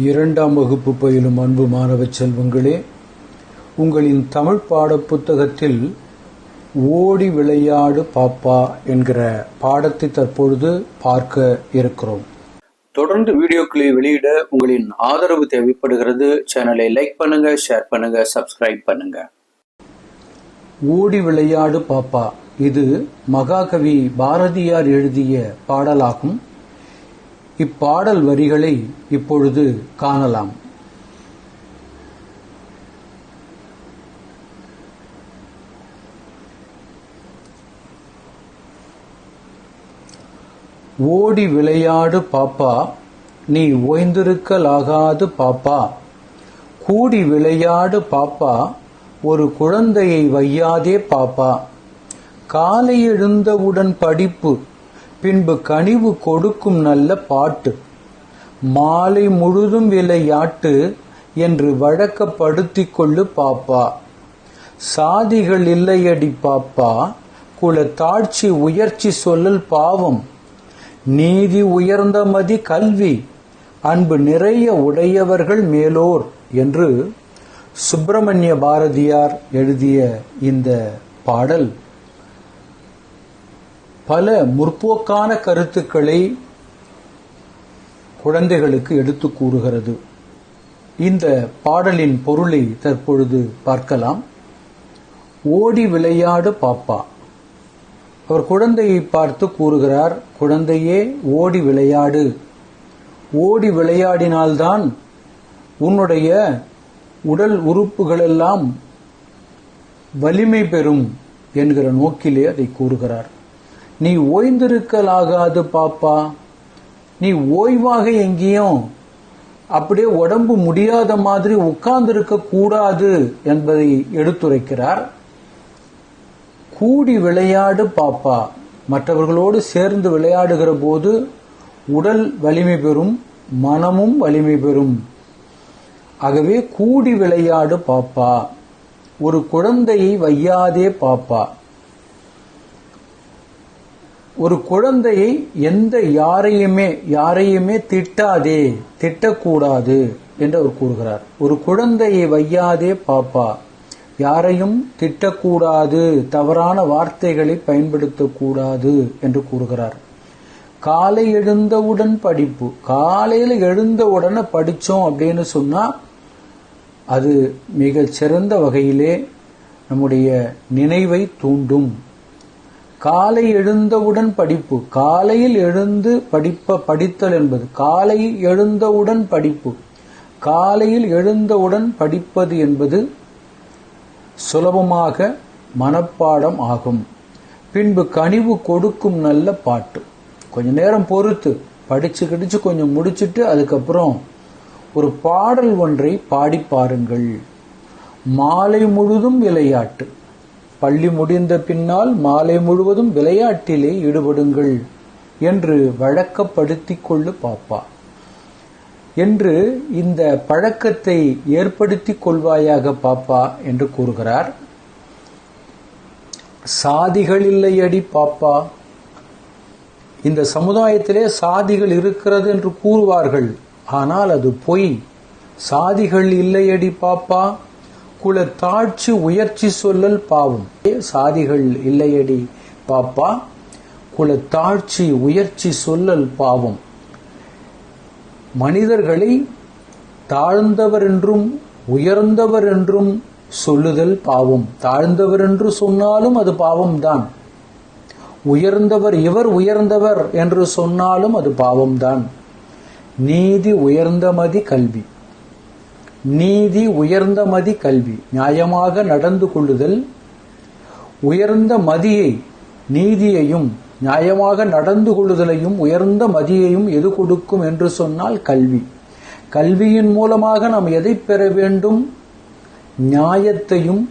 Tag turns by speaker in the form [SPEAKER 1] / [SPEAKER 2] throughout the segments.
[SPEAKER 1] இரண்டாம் வகுப்பு பயிலும் அன்பு மாணவ செல்வங்களே உங்களின் தமிழ் பாடப் புத்தகத்தில் ஓடி விளையாடு பாப்பா என்கிற பாடத்தை தற்பொழுது பார்க்க இருக்கிறோம்.
[SPEAKER 2] தொடர்ந்து வீடியோக்களை வெளியிட உங்களின் ஆதரவு தேவைப்படுகிறது. சேனலை லைக் பண்ணுங்க ஷேர் பண்ணுங்க சப்ஸ்கிரைப் பண்ணுங்க.
[SPEAKER 1] ஓடி விளையாடு பாப்பா. இது மகாகவி பாரதியார் எழுதிய பாடலாகும். இப்பாடல் வரிகளை இப்பொழுது காணலாம். ஓடி விளையாடு பாப்பா நீ ஓய்ந்திருக்கலாகாது பாப்பா. கூடி விளையாடு பாப்பா ஒரு குழந்தையை வையாதே பாப்பா. காலை எழுந்தவுடன் படிப்பு பின்பு கனிவு கொடுக்கும் நல்ல பாட்டு. மாலை முழுதும் விளையாட்டு என்று வழக்கப்படுத்தி கொள்ளு பாப்பா. சாதிகள் இல்லையடி பாப்பா. குல தாழ்ச்சி உயர்ச்சி சொல்லல் பாவம். நீதி உயர்ந்த மதி கல்வி. அன்பு நிறைய உடையவர்கள் மேலோர் என்று சுப்பிரமணிய பாரதியார் எழுதிய இந்த பாடல். பல முற்போக்கான கருத்துக்களை குழந்தைகளுக்கு எடுத்து கூறுகிறது. இந்த பாடலின் பொருளை தற்பொழுது பார்க்கலாம். ஓடி விளையாடு பாப்பா. அவர் குழந்தையை பார்த்து கூறுகிறார் குழந்தையே ஓடி விளையாடு. ஓடி விளையாடினால்தான் உன்னுடைய உடல் உறுப்புகளெல்லாம் வலிமை பெறும் என்கிற நோக்கிலே அதை கூறுகிறார். நீ ஓய்ந்திருக்கலாகாது பாப்பா. நீ ஓய்வாக எங்கேயும் அப்படியே உடம்பு முடியாத மாதிரி உட்கார்ந்திருக்க கூடாது என்பதை எடுத்துரைக்கிறார். கூடி விளையாடு பாப்பா. மற்றவர்களோடு சேர்ந்து விளையாடுகிற போது உடல் வலிமை பெறும் மனமும் வலிமை பெறும். ஆகவே கூடி விளையாடு பாப்பா. ஒரு குழந்தையை வையாதே பாப்பா. ஒரு குழந்தையை எந்த யாரையுமே யாரையுமே திட்டாதே திட்டக்கூடாது என்று அவர் கூறுகிறார். ஒரு குழந்தையை வையாதே பாப்பா. யாரையும் திட்டக்கூடாது தவறான வார்த்தைகளை பயன்படுத்தக்கூடாது என்று கூறுகிறார். காலை எழுந்தவுடன் படிப்பு. காலையில் எழுந்தவுடனே படித்தோம் அப்படின்னு சொன்னால் அது மிகச் சிறந்த வகையிலே நம்முடைய நினைவை தூண்டும். காலை எழுந்தவுடன் படிப்பு காலையில் எழுந்து படிப்ப படித்தல் என்பது காலை எழுந்தவுடன் படிப்பு காலையில் எழுந்தவுடன் படிப்பது என்பது சுலபமாக மனப்பாடம் ஆகும். பின்பு கனிவு கொடுக்கும் நல்ல பாட்டு. கொஞ்ச நேரம் பொறுத்து படிச்சு கிடிச்சு கொஞ்சம் முடிச்சுட்டு அதுக்கப்புறம் ஒரு பாடல் ஒன்றை பாடி பாருங்கள். மாலை முழுதும் விளையாட்டு. பள்ளி முடிந்த பின்னால் மாலை முழுவதும் விளையாட்டிலே ஈடுபடுங்கள் என்று வழக்கப்படுத்திக் கொள்ளு பாப்பா. என்று இந்த பழக்கத்தை ஏற்படுத்திக் கொள்வாயாக பாப்பா என்று கூறுகிறார். சாதிகள் இல்லையடி பாப்பா. இந்த சமுதாயத்திலே சாதிகள் இருக்கிறது என்று கூறுவார்கள். ஆனால் அது பொய். சாதிகள் இல்லையடி பாப்பா. குல தாழ்ச்சி உயர்ச்சி சொல்லல் பாவம். சாதிகள் இல்லையடி. பாப்பா குல தாழ்ச்சி உயர்ச்சி சொல்லல் பாவம். மனிதர்களை தாழ்ந்தவர் என்றும் உயர்ந்தவர் என்றும் சொல்லுதல் பாவம். தாழ்ந்தவர் என்று சொன்னாலும் அது பாவம்தான். உயர்ந்தவர் இவர் உயர்ந்தவர் என்று சொன்னாலும் அது பாவம்தான். நீதி உயர்ந்த மதி கல்வி. நீதி உயர்ந்த மதி கல்வி நியாயமாக நடந்து கொள்ளுதல் உயர்ந்த மதியை நீதியையும் நியாயமாக நடந்து கொள்ளுதலையும் உயர்ந்த மதியையும் எது கொடுக்கும் என்று சொன்னால் கல்வி. கல்வியின் மூலமாக நாம் எதை பெற வேண்டும்? நியாயத்தையும்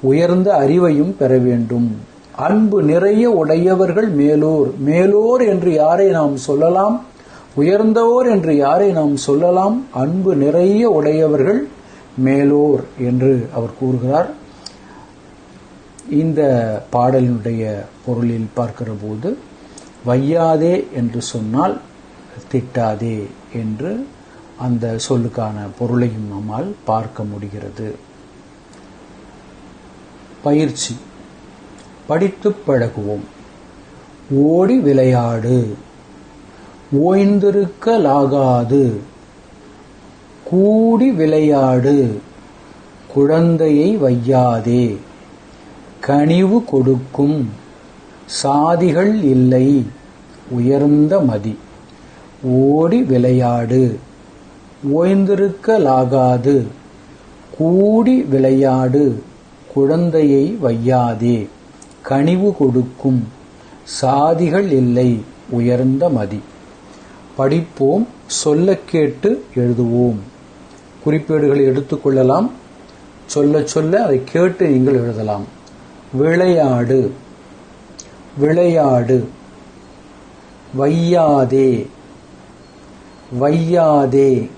[SPEAKER 1] உயர்ந்த அறிவையும் பெற வேண்டும். அன்பு நிறைய உடையவர்கள் மேலோர். மேலோர் என்று யாரை நாம் சொல்லலாம்? உயர்ந்தோர் என்று யாரை நாம் சொல்லலாம்? அன்பு நிறைய உடையவர்கள் மேலோர் என்று அவர் கூறுகிறார். இந்த பாடலினுடைய பொருளில் பார்க்கிற போது வையாதே என்று சொன்னால் திட்டாதே என்று அந்த சொல்லுக்கான பொருளையும் நம்மால் பார்க்க முடிகிறது. பயிற்சி. படித்து பழகுவோம். ஓடி விளையாடு. ஓய்ந்திருக்கலாகாது. கூடி விளையாடு குழந்தையை வையாதே. கனிவு கொடுக்கும் சாதிகள் இல்லை உயர்ந்த மதி. ஓடி விளையாடு ஓய்ந்திருக்கலாகாது. கூடி விளையாடு குழந்தையை வையாதே. கனிவு கொடுக்கும் சாதிகள் இல்லை உயர்ந்த மதி. படிப்போம் சொல்ல கேட்டு எழுதுவோம். குறிப்பேடுகளை எடுத்துக்கொள்ளலாம் சொல்ல சொல்ல அதை கேட்டு நீங்கள் எழுதலாம். விளையாடு. விளையாடு. வையாதே. வையாதே.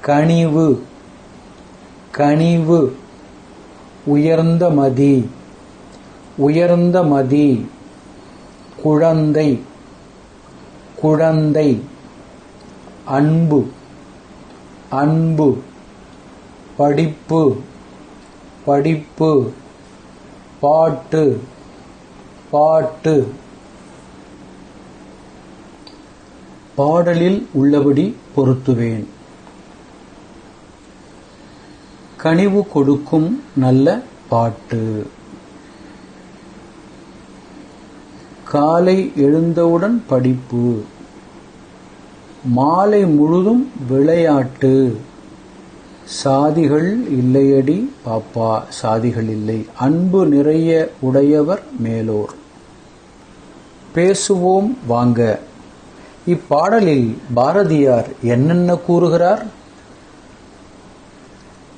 [SPEAKER 1] கனிவு. கனிவு. உயர்ந்த மதி. உயர்ந்த மதி. குழந்தை. குழந்தை அன்பு அன்பு படிப்பு படிப்பு பாட்டு பாட்டு. பாடலில் உள்ளபடி பொருத்துவேன். கனிவு கொடுக்கும் நல்ல பாட்டு. காலை எழுந்தவுடன் படிப்பு. மாலை முழுதும் விளையாட்டு. சாதிகள் இல்லையடி பாப்பா சாதிகள் இல்லை. அன்பு நிறைய உடையவர் மேலோர். பேசுவோம் வாங்க. இப்பாடலில் பாரதியார் என்னென்ன கூறுகிறார்?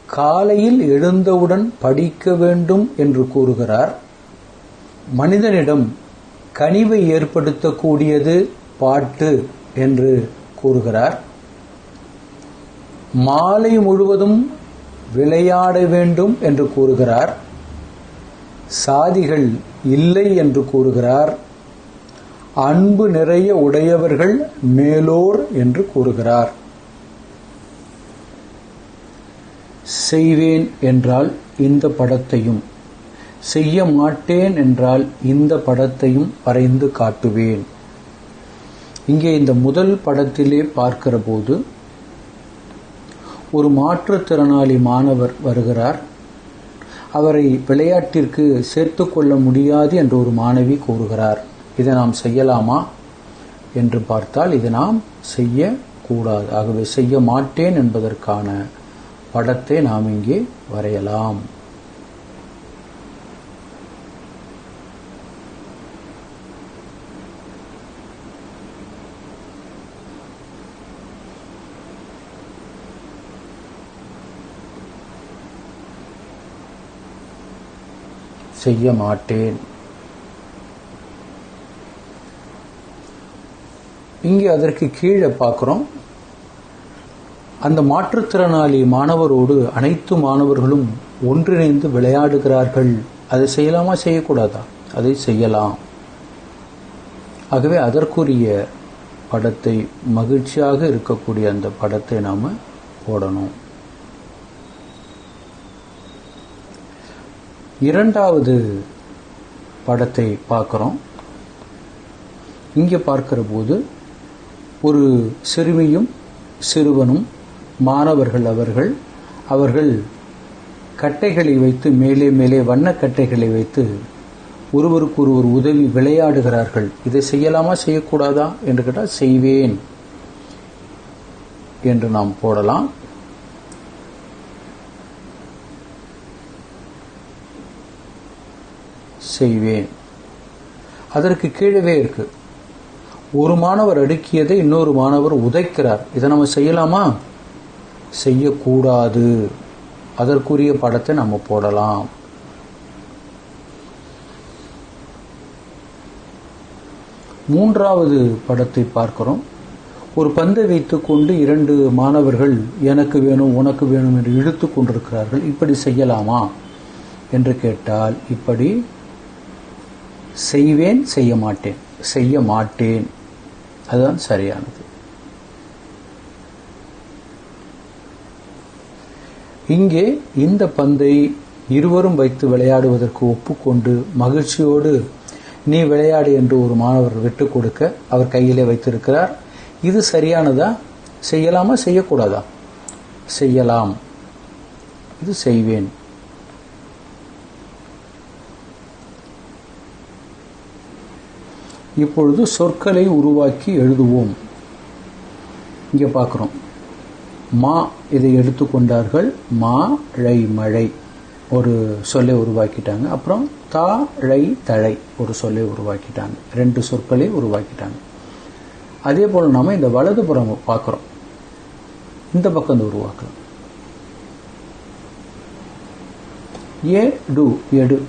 [SPEAKER 1] காலையில் எழுந்தவுடன் படிக்க வேண்டும் என்று கூறுகிறார். மனிதனிடம் கனிவை ஏற்படுத்தக்கூடியது பாட்டு என்று கூறுகிறார். மாலை முழுவதும் விளையாட வேண்டும் என்று கூறுகிறார். சாதிகள் இல்லை என்று கூறுகிறார். அன்பு நிறைய உடையவர்கள் மேலோர் என்று கூறுகிறார். செய்வேன் என்றால் இந்த படத்தையும் செய்ய மாட்டேன் என்றால் இந்த படத்தையும் வரைந்து காட்டுவேன். இங்கே இந்த முதல் படத்திலே பார்க்கிற போது ஒரு மாற்றுத்திறனாளி மாணவர் வருகிறார். அவரை விளையாட்டிற்கு சேர்த்து கொள்ள முடியாது என்று ஒரு மாணவி கூறுகிறார். இதை நாம் செய்யலாமா என்று பார்த்தால் இதை நாம் செய்யக்கூடாது. ஆகவே செய்ய மாட்டேன் என்பதற்கான படத்தை நாம் இங்கே வரையலாம். செய்ய மாட்டேன் இங்கே அதற்கு கீழே பார்க்குறோம். அந்த மாற்றுத்திறனாளி மாணவரோடு அனைத்து மாணவர்களும் ஒன்றிணைந்து விளையாடுகிறார்கள். அதை செய்யலாமா செய்யக்கூடாதா? அதை செய்யலாம். ஆகவே அதற்குரிய படத்தை மகிழ்ச்சியாக இருக்கக்கூடிய அந்த படத்தை நாம் போடணும். இரண்டாவது படத்தை பார்க்குறோம். இங்கே பார்க்கிற போது ஒரு சிறுமியும் சிறுவனும் மாணவர்கள் அவர்கள் அவர்கள் கட்டைகளை வைத்து மேலே மேலே வண்ணக்கட்டைகளை வைத்து ஒருவருக்கு ஒருவர் உதவி விளையாடுகிறார்கள். இதை செய்யலாமா செய்யக்கூடாதா? என்று கேட்டால் செய்வேன் என்று நாம் போடலாம். செய்வேன். அதற்கு கீழவே இருக்கு. ஒரு மாணவர் அடுக்கியதை இன்னொரு மாணவர் உதைக்கிறார். இதை நம்ம செய்யலாமா? செய்யக்கூடாது. அதற்குரிய படத்தை நம்ம போடலாம். மூன்றாவது படத்தை பார்க்கிறோம். ஒரு பந்தை வைத்துக்கொண்டு இரண்டு மாணவர்கள் எனக்கு வேணும் உனக்கு வேணும் என்று இழுத்து கொண்டிருக்கிறார்கள். இப்படி செய்யலாமா? என்று கேட்டால் இப்படி செய்வேன் செய்ய மாட்டேன். செய்ய மாட்டேன். அதுதான் சரியானது. இங்கே இந்த பந்தை இருவரும் வைத்து விளையாடுவதற்கு ஒப்புக்கொண்டு மகிழ்ச்சியோடு நீ விளையாடு என்று ஒரு மாணவர் விட்டு கொடுக்க அவர் கையிலே வைத்திருக்கிறார். இது சரியானதா? செய்யலாமா? செய்யக்கூடாதா? செய்யலாம். இது செய்வேன். இப்பொழுது சொற்களை உருவாக்கி எழுதுவோம். இங்கே பார்க்குறோம் மா இதை எடுத்துக்கொண்டார்கள் மா ழை மழை. ஒரு சொல்லை உருவாக்கிட்டாங்க. அப்புறம் தா ழை தழை ஒரு சொல்லை உருவாக்கிட்டாங்க. ரெண்டு சொற்களை உருவாக்கிட்டாங்க. அதே போல் நாம் இந்த வலது புறம் பார்க்குறோம் இந்த பக்கம் இந்த உருவாக்கலாம். ஏ டு எடு.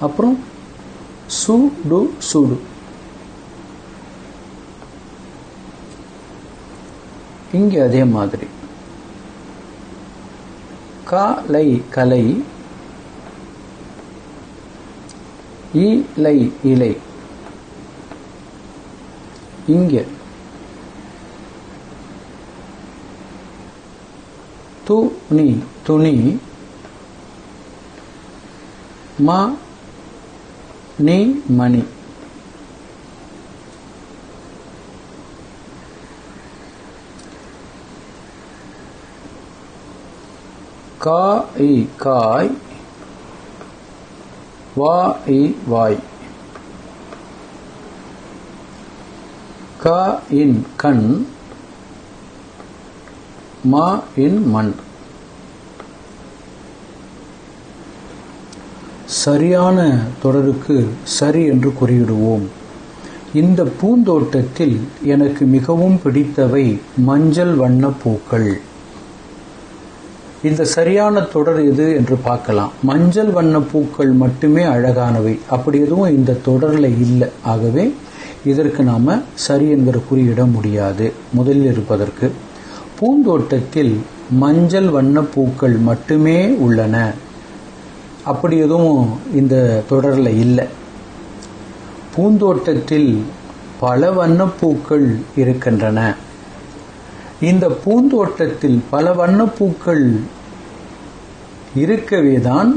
[SPEAKER 1] அப்புறம் சு சூடு. இங்கே அதே மாதிரி. கலை. கலை இலை இலை. இங்கே. துணி துணி. ம நீ மணி. காய் காய் வா இ வாய். க இன் கண் மா இன் மண். சரியான தொடருக்கு சரி என்று குறியிடுவோம் இந்த பூந்தோட்டத்தில் எனக்கு மிகவும் பிடித்தவை மஞ்சள் வண்ண பூக்கள். இந்த சரியான தொடர் எது என்று பார்க்கலாம். மஞ்சள் வண்ண பூக்கள் மட்டுமே அழகானவை. அப்படி எதுவும் இந்த தொடரில் இல்லை. ஆகவே இதற்கு நாம் சரி என்கிற குறியிட முடியாது. முதலில் இருப்பதற்கு பூந்தோட்டத்தில் மஞ்சள் வண்ண பூக்கள் மட்டுமே உள்ளன. அப்படி எதுவும் இந்த தொடரில் இல்லை. பூந்தோட்டத்தில் பல வண்ணப்பூக்கள் இருக்கின்றன. இந்த பூந்தோட்டத்தில் பல வண்ணப்பூக்கள் இருக்கவே தான்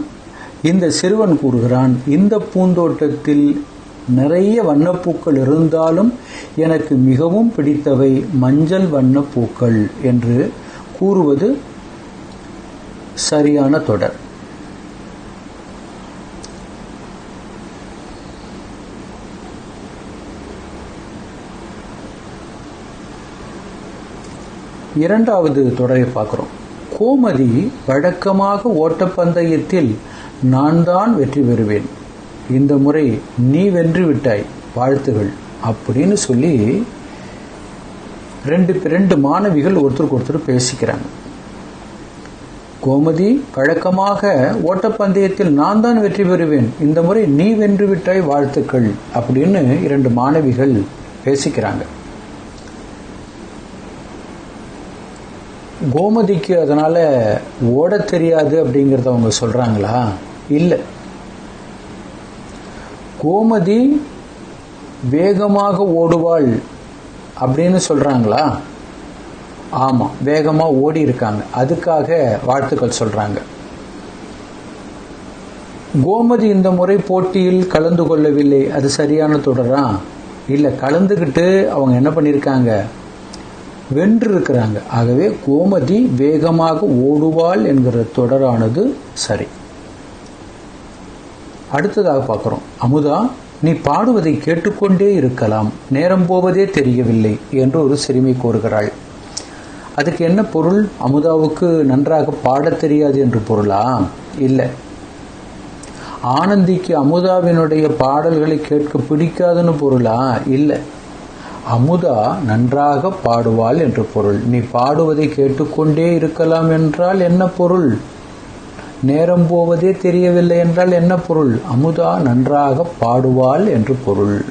[SPEAKER 1] இந்த சிறுவன் கூறுகிறான் இந்த பூந்தோட்டத்தில் நிறைய வண்ணப்பூக்கள் இருந்தாலும் எனக்கு மிகவும் பிடித்தவை மஞ்சள் வண்ணப்பூக்கள் என்று கூறுவது சரியான தொடர். இரண்டாவது தொடரை பார்க்குறோம். கோமதி வழக்கமாக ஓட்டப்பந்தயத்தில் நான் தான் வெற்றி பெறுவேன். இந்த முறை நீ வென்று விட்டாய் வாழ்த்துகள் அப்படின்னு சொல்லி ரெண்டு ரெண்டு மாணவிகள் ஒருத்தருக்கு ஒருத்தர் பேசிக்கிறாங்க. கோமதி வழக்கமாக ஓட்டப்பந்தயத்தில் நான் தான் வெற்றி பெறுவேன் இந்த முறை நீ வென்று விட்டாய் வாழ்த்துக்கள் அப்படின்னு இரண்டு மாணவிகள் பேசிக்கிறாங்க. கோமதிக்கு அதனால ஓட தெரியாது அப்படிங்கிறத அவங்க சொல்றாங்களா? இல்லை. கோமதி வேகமாக ஓடுவாள் அப்படின்னு சொல்றாங்களா? ஆமா வேகமா ஓடி இருக்காங்க. அதுக்காக வாழ்த்துக்கள் சொல்றாங்க. கோமதி இந்த முறை போட்டியில் கலந்து கொள்ளவில்லை. அது சரியான தொடரா? இல்லை கலந்துக்கிட்டு அவங்க என்ன பண்ணியிருக்காங்க வென்றிருக்கிறாங்க. ஆகவே கோமதி வேகமாக ஓடுவாள் என்கிற தொடரானது சரி. அடுத்ததாக பார்க்குறோம். அமுதா நீ பாடுவதை கேட்டுக்கொண்டே இருக்கலாம். நேரம் போவதே தெரியவில்லை என்று ஒரு சிறுமி கூறுகிறாள். அதுக்கு என்ன பொருள்? அமுதாவுக்கு நன்றாக பாடத் தெரியாது என்று பொருளா? இல்லை. ஆனந்திக்கு அமுதாவினுடைய பாடல்களை கேட்க பிடிக்காதுன்னு பொருளா? இல்லை. அமுதா நன்றாக பாடுவாள் என்று பொருள். நீ பாடுவதை கேட்டுக்கொண்டே இருக்கலாம் என்றால் என்ன பொருள்? நேரம் போவதே தெரியவில்லை என்றால் என்ன பொருள்? அமுதா நன்றாக பாடுவாள் என்று பொருள்.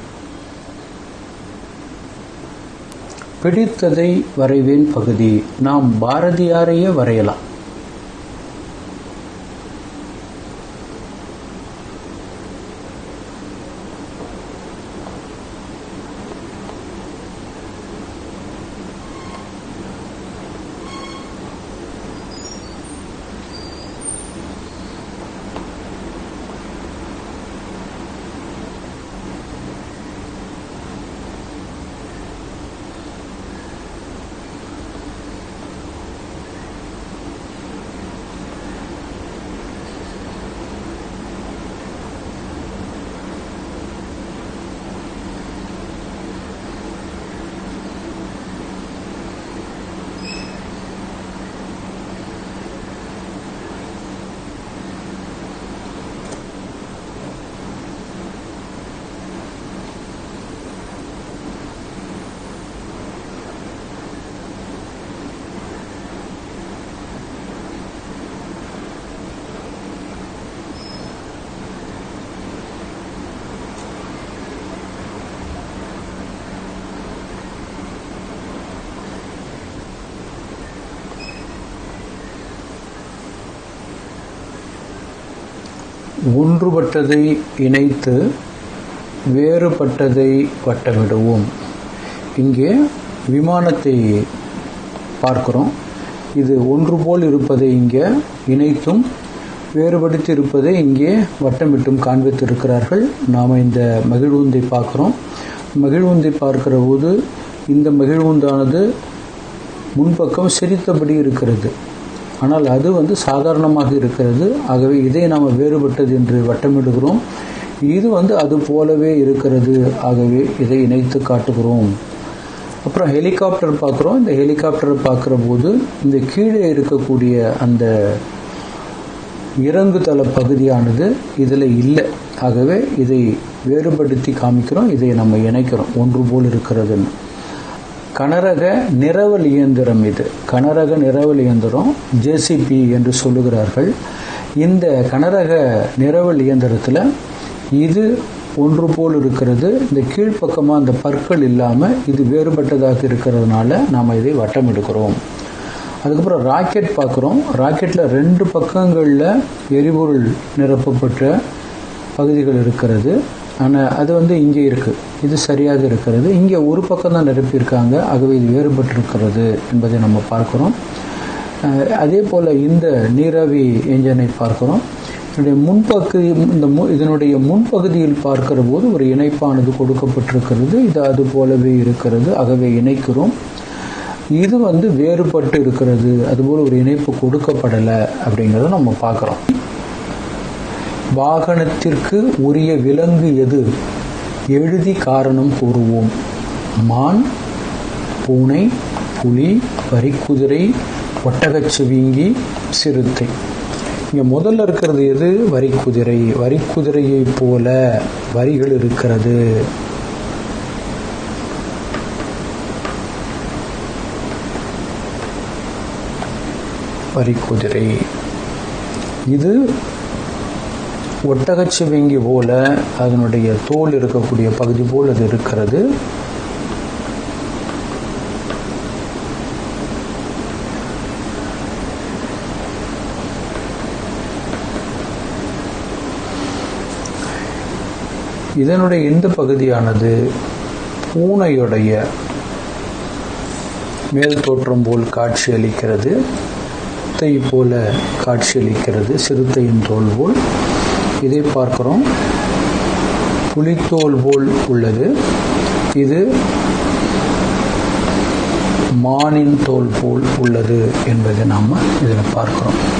[SPEAKER 1] பிடித்ததை வரைவேன் பகுதி. நாம் பாரதியாரையே வரையலாம். ஒன்றுபட்டதை இணைத்து வேறுபட்டதை வட்டமிடுவோம். இங்கே விமானத்தை பார்க்கிறோம். இது ஒன்று போல் இருப்பதை இங்கே இணைத்தும் வேறுபடுத்தி இருப்பதை இங்கே வட்டமிட்டும் காண்பித்திருக்கிறார்கள். நாம் இந்த மகிழ்வுந்தை பார்க்குறோம். மகிழ்வுந்தை பார்க்கிற போது இந்த மகிழ்வுந்தானது முன்பக்கம் சிரித்தபடி இருக்கிறது. ஆனால் அது வந்து சாதாரணமாக இருக்கிறது. ஆகவே இதை நாம் வேறுபட்டது என்று வட்டமிடுகிறோம். இது வந்து அது போலவே இருக்கிறது. ஆகவே இதை இணைத்து காட்டுகிறோம். அப்புறம் ஹெலிகாப்டர் பார்க்குறோம். இந்த ஹெலிகாப்டரை பார்க்குற போது இந்த கீழே இருக்கக்கூடிய அந்த இறங்குதள பகுதியானது இதில் இல்லை. ஆகவே இதை வேறுபடுத்தி காமிக்கிறோம். இதை நம்ம இணைக்கிறோம். ஒன்று போல் இருக்கிறதுன்னு. கனரக நிரவல் இயந்திரம் இது. கனரக நிரவல் இயந்திரம் ஜேசிபி என்று சொல்லுகிறார்கள். இந்த கனரக நிரவல் இயந்திரத்தில் இது ஒன்று போல் இருக்கிறது. இந்த கீழ்ப்பக்கமாக அந்த பற்கள் இல்லாமல் இது வேறுபட்டதாக இருக்கிறதுனால நாம் இதை வட்டம் எடுக்கிறோம். அதுக்கப்புறம் ராக்கெட் பார்க்குறோம். ராக்கெட்டில் ரெண்டு பக்கங்களில் எரிபொருள் நிரப்பப்பட்ட பகுதிகள் இருக்கிறது. ஆனால் அது வந்து இங்கே இருக்குது இது சரியாக இருக்கிறது. இங்கே ஒரு பக்கம் தான் நிரப்பியிருக்காங்க. ஆகவே இது வேறுபட்டிருக்கிறது என்பதை நம்ம பார்க்குறோம். அதே போல் இந்த நீராவி என்ஜினை பார்க்குறோம். இதனுடைய முன்பகுதி இந்த மு இதனுடைய முன்பகுதியில் பார்க்கிற போது ஒரு இணைப்பானது கொடுக்கப்பட்டிருக்கிறது. இது அது போலவே இருக்கிறது. ஆகவே இணைக்கிறோம். இது வந்து வேறுபட்டு இருக்கிறது. அதுபோல் ஒரு இணைப்பு கொடுக்கப்படலை அப்படிங்கிறத நம்ம பார்க்குறோம். வாகனத்திற்கு உரிய விலங்கு எது? எழுதி காரணம் கூறுவோம். மான் பூனை புலி வரிக்குதிரை ஒட்டகச்சிவிங்கி சிறுத்தை. இங்கே முதல்ல இருக்கிறது எது? வரிக்குதிரை. வரிக்குதிரையை போல வரிகள் இருக்கிறது. வரிக்குதிரை. இது ஒட்டகச்சிவிங்கி போல அதனுடைய தோல் இருக்கக்கூடிய பகுதி போல் அது இருக்கிறது. இதனுடைய இந்த பகுதியானது பூனையுடைய மேல் தோற்றம் போல் காட்சியளிக்கிறது சிறுத்தை போல காட்சியளிக்கிறது சிறுத்தையின் தோல் போல். இதை பார்க்கிறோம். புலித்தோல் போல் உள்ளது. இது மானின் தோல் போல் உள்ளது என்பதை நாம் இதில் பார்க்கிறோம்.